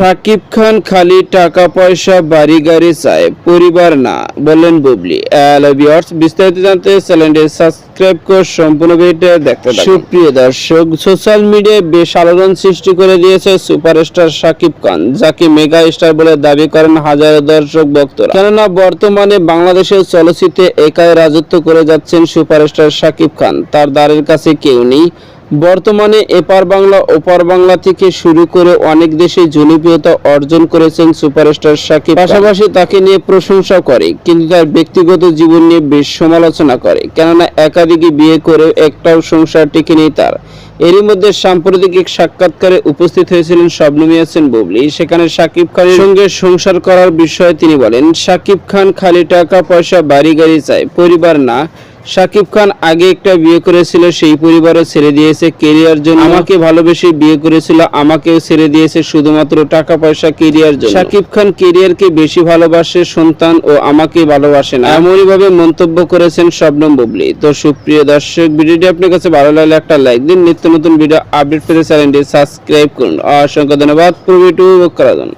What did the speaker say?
শাকিব খান খালি টাকা পয়সা বাড়ি গাড়ি চায় পরিবার না, বললেন বুবলি। বিস্তারিত জানতে চ্যানেলটি সাবস্ক্রাইব করে সম্পূর্ণ ভিডিও দেখতে সুপ্রিয় দর্শক, সোশ্যাল মিডিয়ায় বেশ আলোড়ন সৃষ্টি করে দিয়েছে সুপারস্টার শাকিব খান, যাকে মেগা স্টার বলে দাবি করেন হাজারো দর্শক ভক্তরা। কেননা, বর্তমানে বাংলাদেশের চলচ্চিত্রে একাই রাজত্ব করে যাচ্ছেন সুপারস্টার শাকিব খান। তার দ্বারের কাছে কেউ নেই। বর্তমানে এপার বাংলা, ওপার বাংলা থেকে শুরু করে অনেক দেশে জনপ্রিয়তা অর্জন করেছেন সুপারস্টার শাকিব পাশাপাশি তাকে নিয়ে প্রশংসা করে, কিন্তু তার ব্যক্তিগত জীবন নিয়ে বেশ সমালোচনা করে। কেননা একাধিকে বিয়ে করে একটাও সংসার টিকে নেই তার। এরই মধ্যে সাম্প্রতিক এক সাক্ষাৎকারে উপস্থিত হয়েছিলেন শবনম ইয়াসিন বুবলি। সেখানে শাকিব খানের সঙ্গে সংসার করার বিষয়ে তিনি বলেন, শাকিব খান খালি টাকা, পয়সা, বাড়ি, গাড়ি চায়, পরিবার না। শাকিব খান আগে একটা বিয়ে করেছিল, সেই পরিবারও ছেড়ে দিয়েছে কেরিয়ার জন্য। আমাকে ভালোবেসে বিয়ে করেছিল, আমাকেও ছেড়ে দিয়েছে শুধুমাত্র টাকা পয়সা কেরিয়ার জন্য। শাকিব খান কেরিয়ারকে বেশি ভালোবাসে সন্তান ও আমাকে ভালোবাসে না। এমনই ভাবে মন্তব্য করেছেন শবনম বুবলি। তো সুপ্রিয় দর্শক, ভিডিওটি আপনার কাছে ভালো লাগলে একটা লাইক দিন। নিত্য নতুন ভিডিও আপডেট পেতে চ্যানেলটি সাবস্ক্রাইব করুন। অসংখ্য ধন্যবাদ। পুরো ভিডিও করার জন্য।